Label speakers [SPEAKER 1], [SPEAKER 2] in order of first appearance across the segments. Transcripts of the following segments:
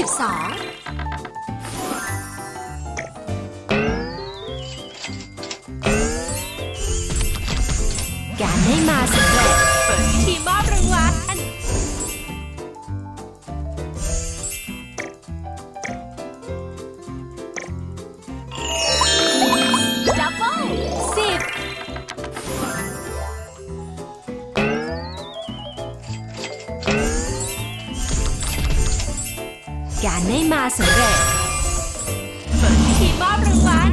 [SPEAKER 1] การได้มาสำเร็จทีมอ ได้มาสำเร็จทีมอบรางวัล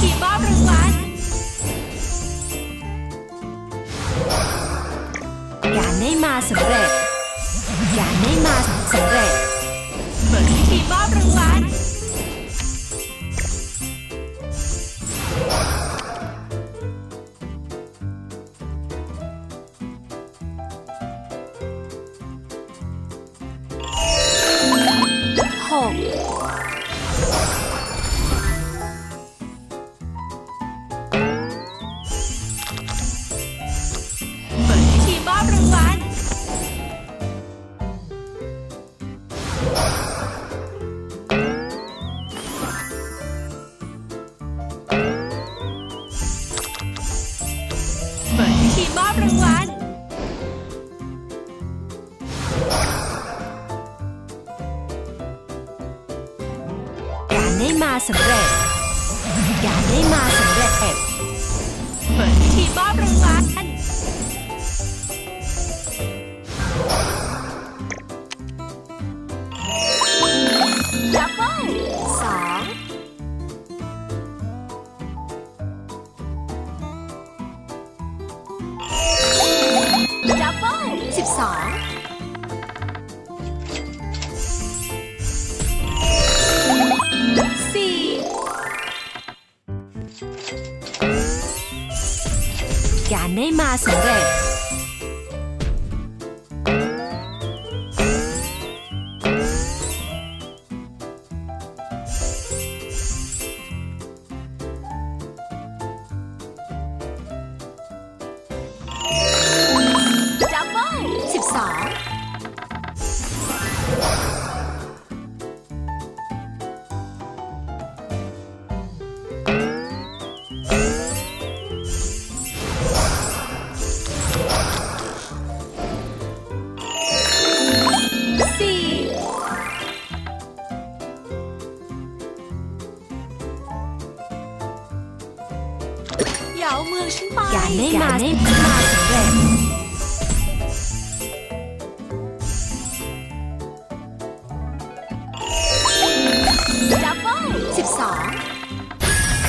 [SPEAKER 1] ทีมางวัลได้มาสำเร็จ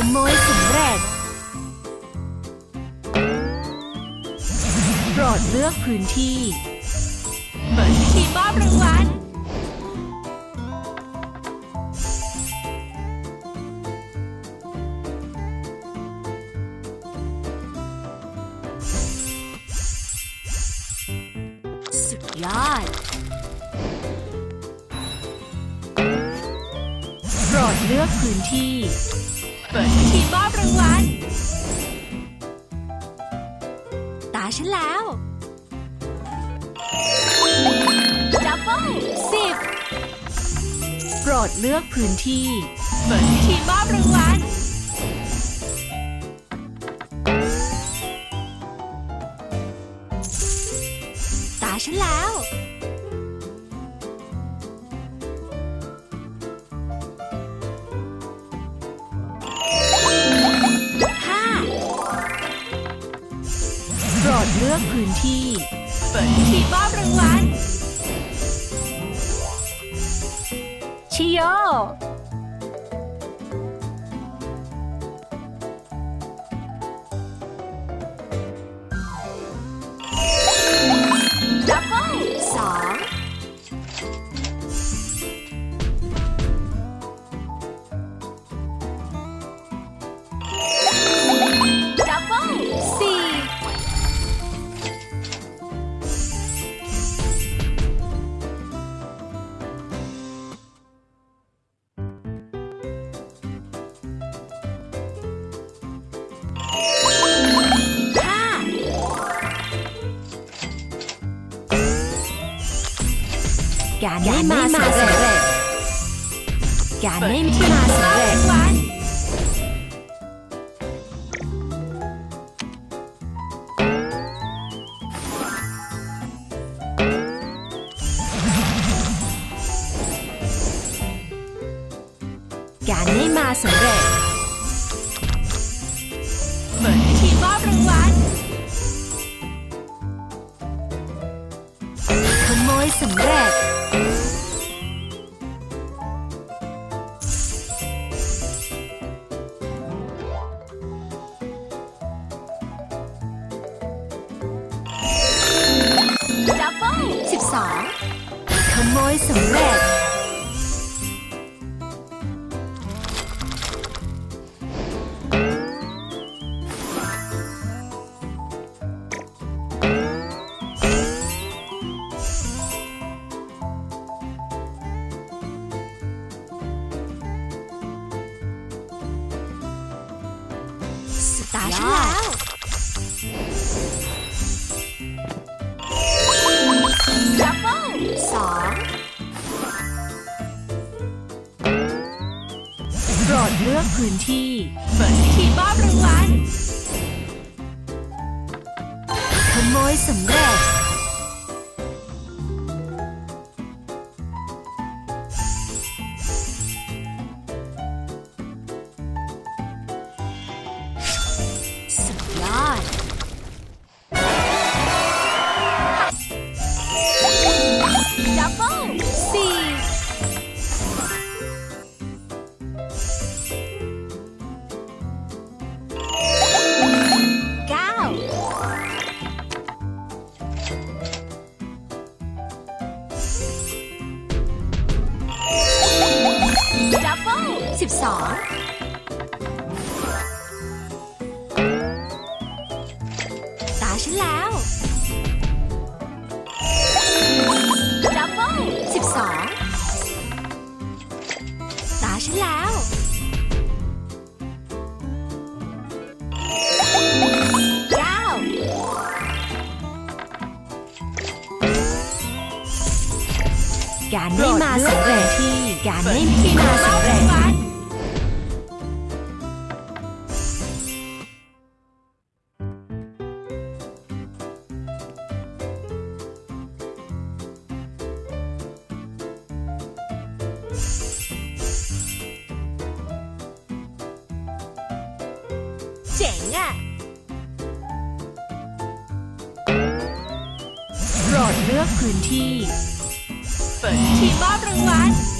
[SPEAKER 1] ขโมยสำเร็จ โปรดเลือกพื้นที่ เหมือนที่มอบรางวัล ดเลือกพื้นที่ เปิดพิธีมอบรางวัล Casa 怎么嘞？ การเล่นกีฬาสำเร็จ๋งอะโปรดเลือกพื้นที่ เปิดที่มอบรางวัล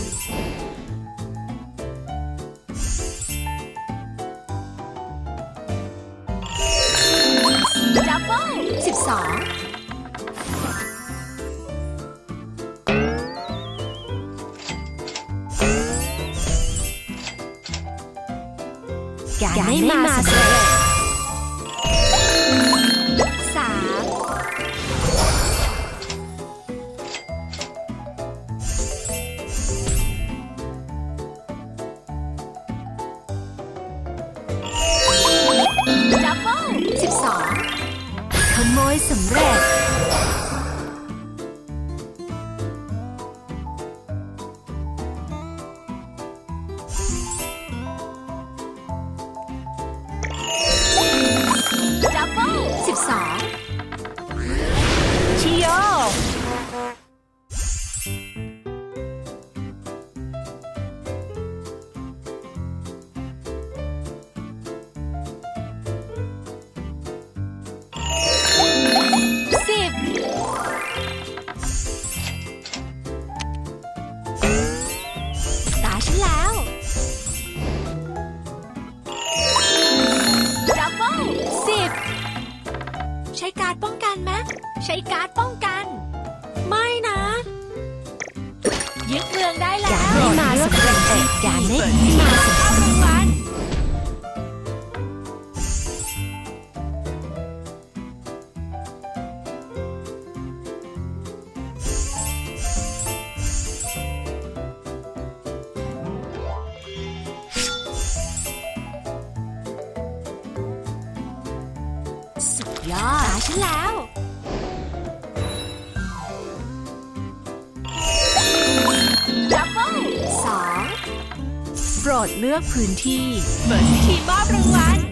[SPEAKER 1] สำเร็จ ยอดตาฉันแล้ว ดับเบิลสอง
[SPEAKER 2] โปรดเลือกพื้นที่
[SPEAKER 1] เปิดพิธีมอบรางวัล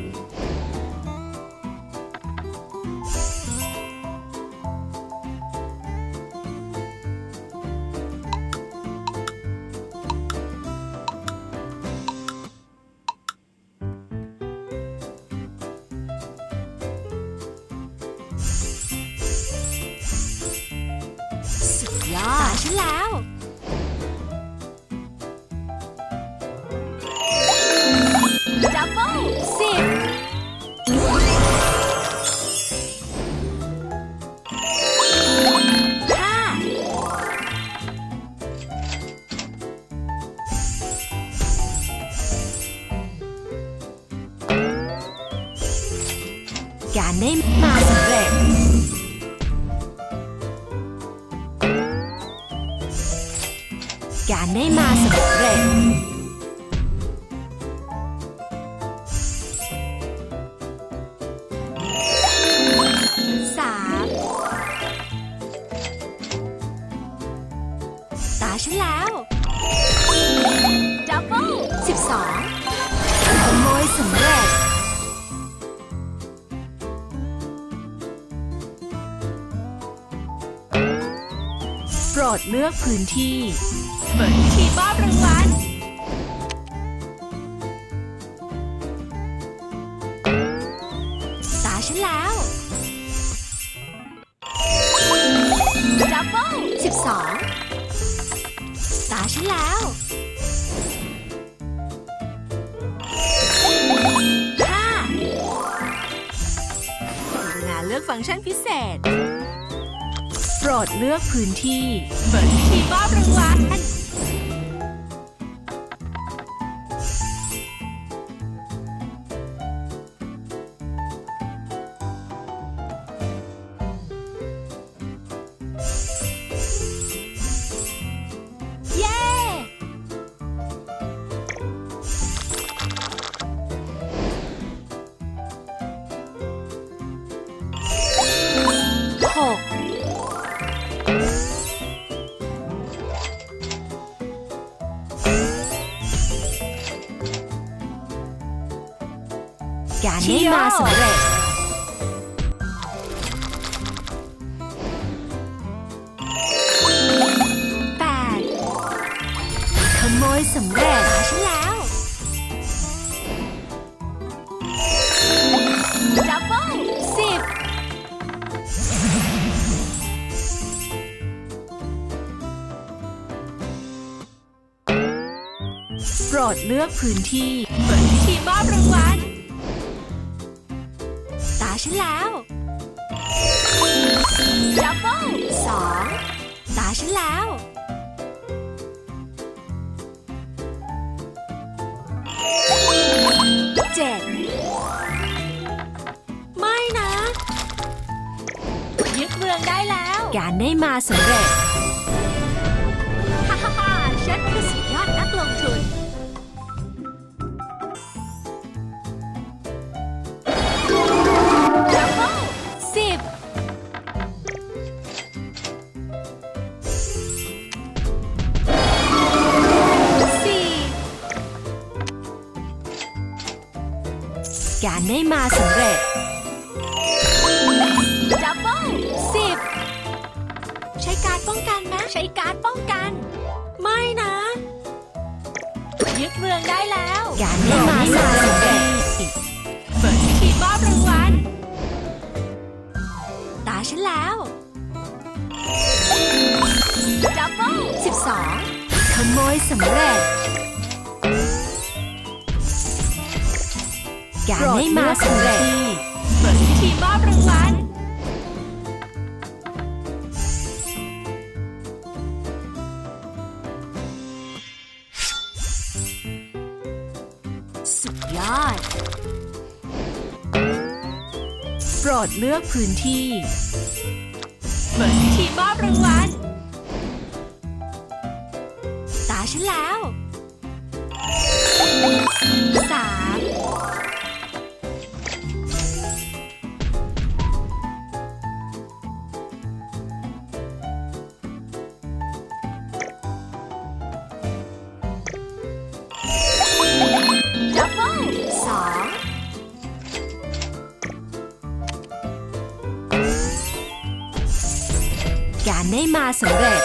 [SPEAKER 1] ลือ
[SPEAKER 2] กพื้นที่
[SPEAKER 1] เปิดพิธีมอบรางวัลตาฉันแล้วดับเบิลสิบสองตาฉันแล้วห้า
[SPEAKER 2] งานเลือกฟังก์ชันพิเศษ ปรดเลือกพื้นที่
[SPEAKER 1] เปิดพิธีมอบรางวัลเย้
[SPEAKER 2] การได้มาสำเร็จ
[SPEAKER 1] แปด
[SPEAKER 2] ขโมยสำเร็จ
[SPEAKER 1] ตาฉันแล้วดับเบิลสิบ
[SPEAKER 2] โปรดเลือกพื้นที่
[SPEAKER 1] ฉันแล้วดับเบิลสองตาฉันแล้วเจ็ดไม่นะ ยึดเมืองได้แล้ว
[SPEAKER 2] การได้มาสำเร็จ
[SPEAKER 1] กา
[SPEAKER 2] รได้มาสำเร็จ
[SPEAKER 1] ดับเบิลสิบใช้การดป้องกันไหมใช้การดป้องกัน ไม่นะ ยึดเมืองได้แล้ว
[SPEAKER 2] การได้มาสำเร็จ
[SPEAKER 1] เปิดพิธีมอบรางวัลตาฉันแล้วดับเบิลสิบสอง
[SPEAKER 2] ขโมยสำเร็จ การได้มาสำเร็จ
[SPEAKER 1] เปิดพิธีมอบรางวัลสุดยอด
[SPEAKER 2] โปรดเลือกพื้นที่
[SPEAKER 1] เปิดพิธีมอบรางวัล การได้มาสำเร็จ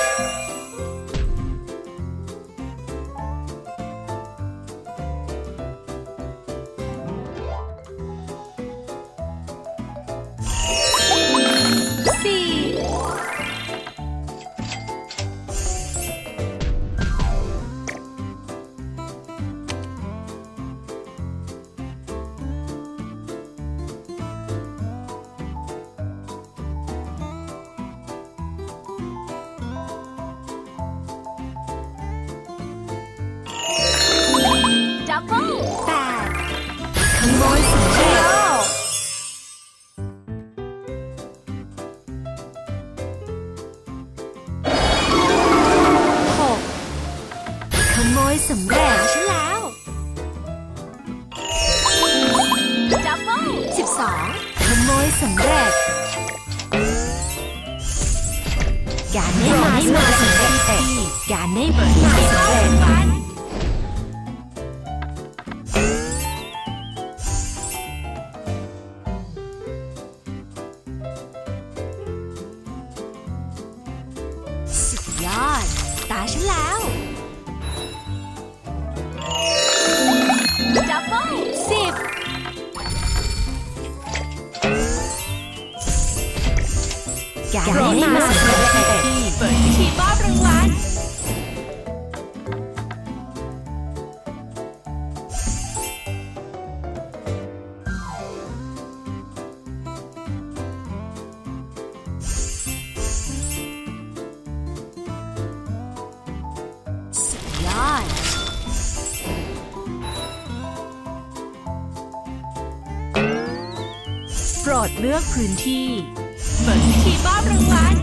[SPEAKER 2] ฉันแล้วดับเบิลสิบ
[SPEAKER 1] แกไม่
[SPEAKER 2] มาสิ
[SPEAKER 1] โปรดเลือกพื้นที่
[SPEAKER 2] เปิดพิธีมอบรางวัล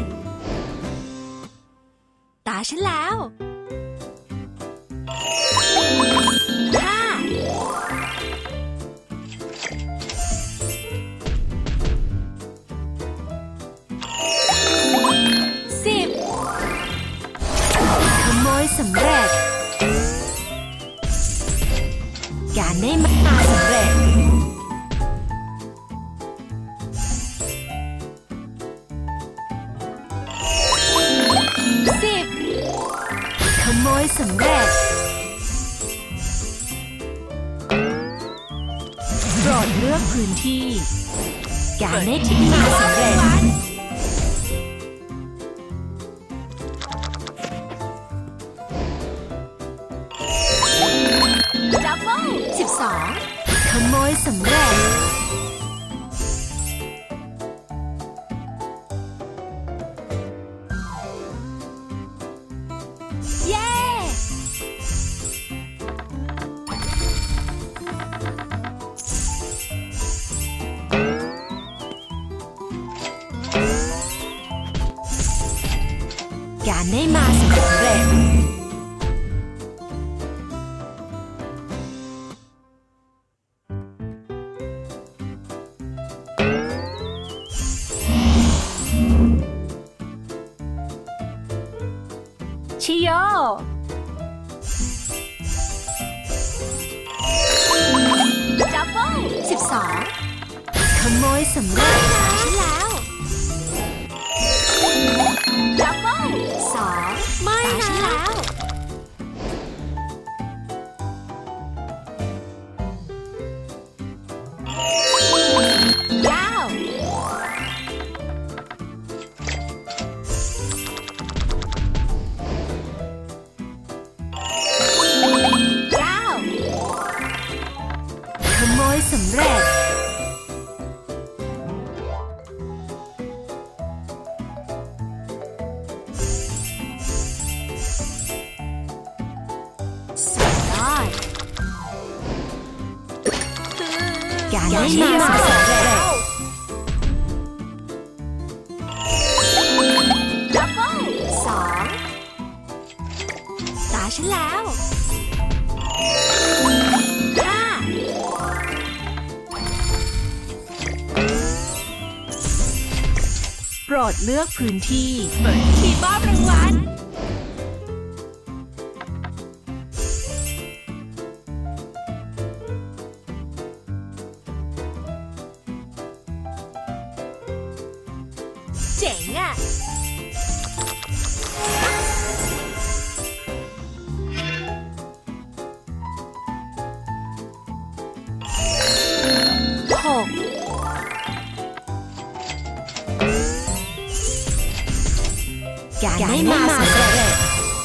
[SPEAKER 2] ตาฉันแล้ว
[SPEAKER 1] เลือกพื้นที่ การได้
[SPEAKER 2] ชิ้นงานสำ
[SPEAKER 1] เร็จ การได้มาสำเร็จ
[SPEAKER 2] ดเลือ
[SPEAKER 1] กพื้นที่
[SPEAKER 2] เปิดที่บ้านรางวัล
[SPEAKER 1] การไ